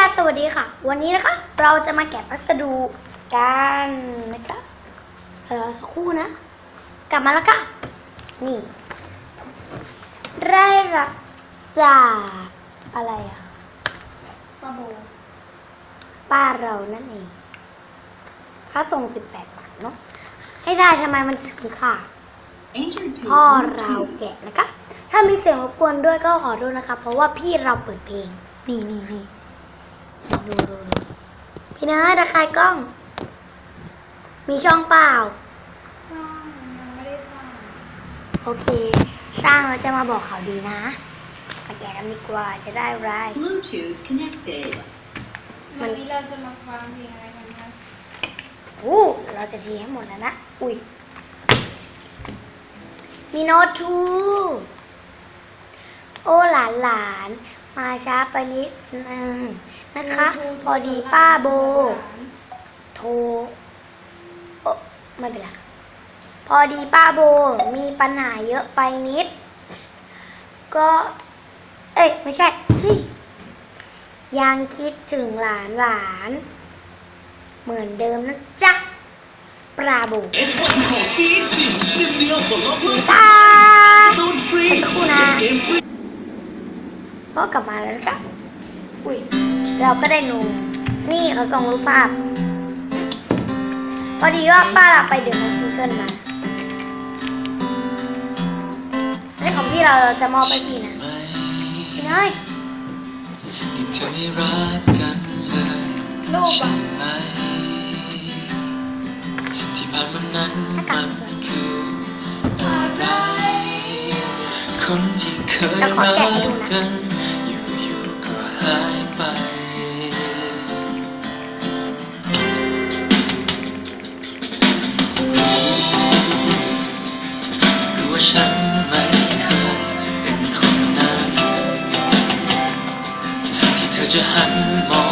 สวัสดีค่ะ วันนี้นะคะ เราจะมาแกะพัสดุกันนะคะรอสักครู่นะ กลับมาแล้วค่ะ นี่ได้รับจากอะไรอะปาโบป้าเรานั่นเองค่าส่ง18บาทเนาะให้ได้ทำไมมันถึงค่ะ Enter to พ่อเรา Bluetooth. แกะนะคะ ถ้ามีเสียงรบกวนด้วยก็ขอโทษนะคะ เพราะว่าพี่เราเปิดเพลงนี่นี่นี่ ดูดูดูพี่เนยตะคายกล้อง มีช่องเปล่าไม่ได้สร้างโอเค สร้างแล้วจะมาบอกข่าวดีนะมาแกะกันดีกว่าจะได้อะไร Bluetooth connected. มัน วันนี้เราจะมาฟังเพลงอะไรกันคะอู้เราจะทีให้หมดแล้วนะ อุ้ย มีโน้ตทู โอ้หลานหลานๆ มาช้าไปนิดนึงนะคะ พอดีป้าโบ โทรโอะไม่เป็นไรค่ะพอดีป้าโบมีปัญหาเยอะไปนิด ก็ เอ้ยไม่ใช่เฮ้ยยังคิดถึงหลานหลานๆเหมือนเดิมนะจ๊ะปลาโบ It's what you call seed sim ซิมเดียวผลลัพธ์เพิ่มตาตูนฟรีสักครู่นะเกมฟรีก็กลับมาแล้วนะจ๊ะอุ้ยเราก็ได้หนูนี่เขาส่งรูปภาพ พอดีว่าป้าเราไปดื่มน้ำซิงเกิลมาอันนี้ของพี่เราเราจะมอบไปพี่นะพี่น้อยนี่เธอไม่รักกันเลยรูปใช่อะไหมที่ผ่านมานั้นมันคืออะไรคนที่เคยแล้วขอรัแกะให้ดูกนะกันอยู่ๆก็ หายไปรู้ว่าฉันไม่เคยเป็นคนนั้นที่เธอจะหันมอง